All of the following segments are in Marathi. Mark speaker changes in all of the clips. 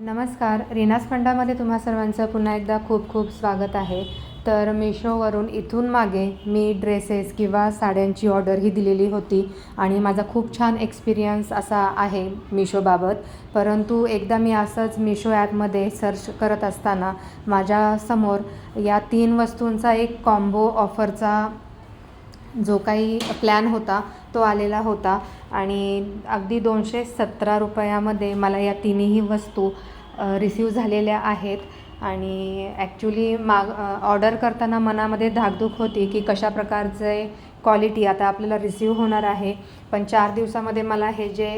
Speaker 1: नमस्कार. रिनास फंडामध्ये तुम्हा सर्वांचं पुन्हा एकदा खूप खूप स्वागत आहे. तर मिशोवरून इथून मागे मी ड्रेसेस किंवा साड्यांची ऑर्डर ही दिलेली होती आणि माझा खूप छान एक्सपिरियन्स असा आहे मिशोबाबत. परंतु एकदा मी असंच मिशो ॲपमध्ये सर्च करत असताना माझ्यासमोर या तीन वस्तूंचा एक कॉम्बो ऑफरचा जो काही प्लॅन होता तो आलेला होता. आणि अगदी दोनशे सतरा रुपयामध्ये मला या तिन्ही वस्तू रिसीव झालेल्या आहेत. आणि ॲक्च्युली माग ऑर्डर करताना मनामध्ये धाकधूक होती की कशा प्रकारचे क्वालिटी आता आपल्याला रिसीव होणार आहे. पण चार दिवसामध्ये मला हे जे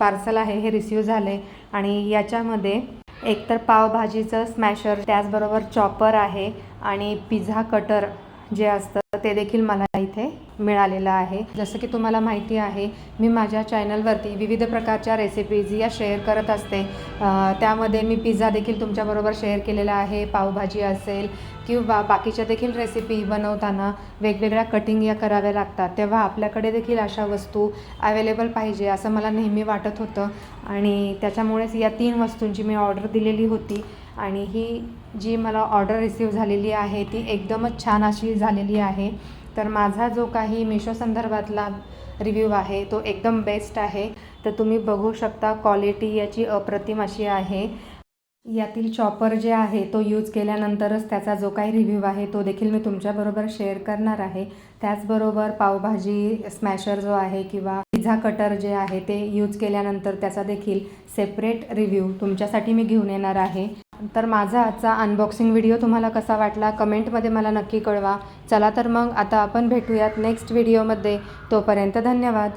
Speaker 1: पार्सल आहे हे रिसीव झाले. आणि याच्यामध्ये एकतर पावभाजीचं स्मॅशर त्याचबरोबर चॉपर आहे. आणि पिझ्झा कटर जे असतं ते देखील मला इथे मिळालेलं आहे. जसं की तुम्हाला माहिती आहे मी माझ्या चॅनलवरती विविध प्रकारच्या रेसिपीज या शेअर करत असते. त्यामध्ये मी पिझ्झा देखील तुमच्याबरोबर शेअर केलेला आहे. पावभाजी असेल किंवा बाकीच्या देखील रेसिपी बनवताना वेगवेगळ्या कटिंग या कराव्या लागतात. तेव्हा आपल्याकडे देखील अशा वस्तू अवेलेबल पाहिजे असं मला नेहमी वाटत होतं. आणि त्याच्यामुळेच या तीन वस्तूंची मी ऑर्डर दिलेली होती. आणि ही जी मला ऑर्डर रिसीव झालेली आहे ती एकदमच छान अशी झालेली आहे. आहे. तर माझा जो काही मिशो संदर्भातला रिव्ह्यू आहे तो एकदम बेस्ट आहे. तर तुम्ही बघू शकता क्वालिटी याची अप्रतिम अशी आहे. यातील चॉपर जे आहे तो यूज केल्यानंतरच त्याचा जो काही रिव्ह्यू आहे तो देखील मी तुमच्याबरोबर शेअर करणार आहे. त्याचबरोबर पावभाजी स्मॅशर जो आहे किंवा पिझ्झा कटर जे आहे ते यूज केल्यानंतर त्याचा देखील सेपरेट रिव्ह्यू तुमच्यासाठी मी घेऊन येणार आहे. तर माझा आजचा अनबॉक्सिंग व्हिडिओ तुम्हाला कसा वाटला कमेंटमध्ये मला नक्की कळवा. चला तर मग आता आपण भेटूयात नेक्स्ट व्हिडिओमध्ये तोपर्यंत धन्यवाद.